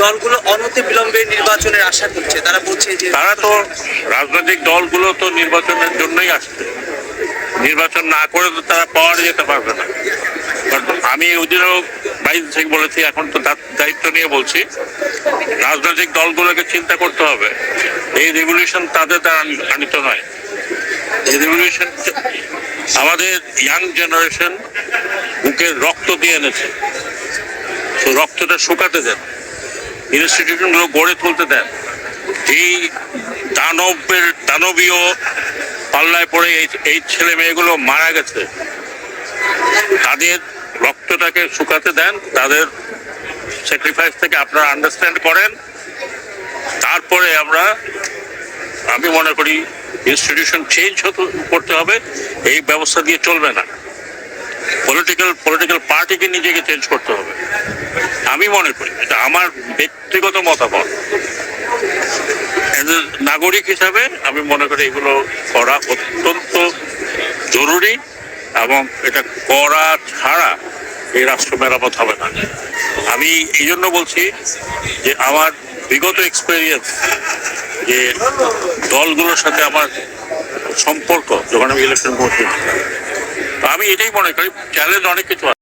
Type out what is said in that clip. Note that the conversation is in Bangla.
দলগুলো অনতি বিলম্বে নির্বাচনের আশা করছে। তারা বলছে যে তারা তো রাজনৈতিক দলগুলো তো নির্বাচনের জন্যই আসছে। নির্বাচন না করে তো তারা পাওয়ার যেতে পারবে না। আমি ওদিনও বাইশ সিং বলেছি, এখন তো দায়িত্ব নিয়ে বলছি, রাজনৈতিক দলগুলোকে চিন্তা করতে হবে। এই রেভলিউশন তাদের দ্বারা আনি- আনিত নয়। এই রেভলিউশন আমাদের ইয়াং জেনারেশন বুকে রক্ত দিয়ে এনেছে। তো রক্তটা শুকাতে দেন। ইনস্টিটিউশনগুলো গড়ে তুলতে দেন। এই দানবের, দানবীয় পাল্লায় পড়ে এই এই ছেলে মেয়েগুলো মারা গেছে। তাদের রক্তটাকে শুকাতে দেন, তাদের স্যাক্রিফাইস থেকে আপনারা আন্ডারস্ট্যান্ড করেন। তারপরে আমরা, আমি মনে করি ইনস্টিটিউশন চেঞ্জ হতে, করতে হবে, এই ব্যবস্থা দিয়ে চলবে না। পলিটিক্যাল পলিটিক্যাল পার্টিকে নিজেকে চেঞ্জ করতে হবে। আমি মনে করি, এটা আমার ব্যক্তিগত মতামত। নাগরিক হিসাবে আমি মনে করি এগুলো করা অত্যন্ত জরুরি এবং এটা করা ছাড়া এই রাষ্ট্র মেরামত হবে না। আমি এই জন্য বলছি যে আমার বিগত এক্সপেরিয়েন্স যে দলগুলোর সাথে আমার সম্পর্ক, যখন আমি ইলেকশন করছি আমি এটাই মনে করি চ্যালেঞ্জ অনেক কিছু আছে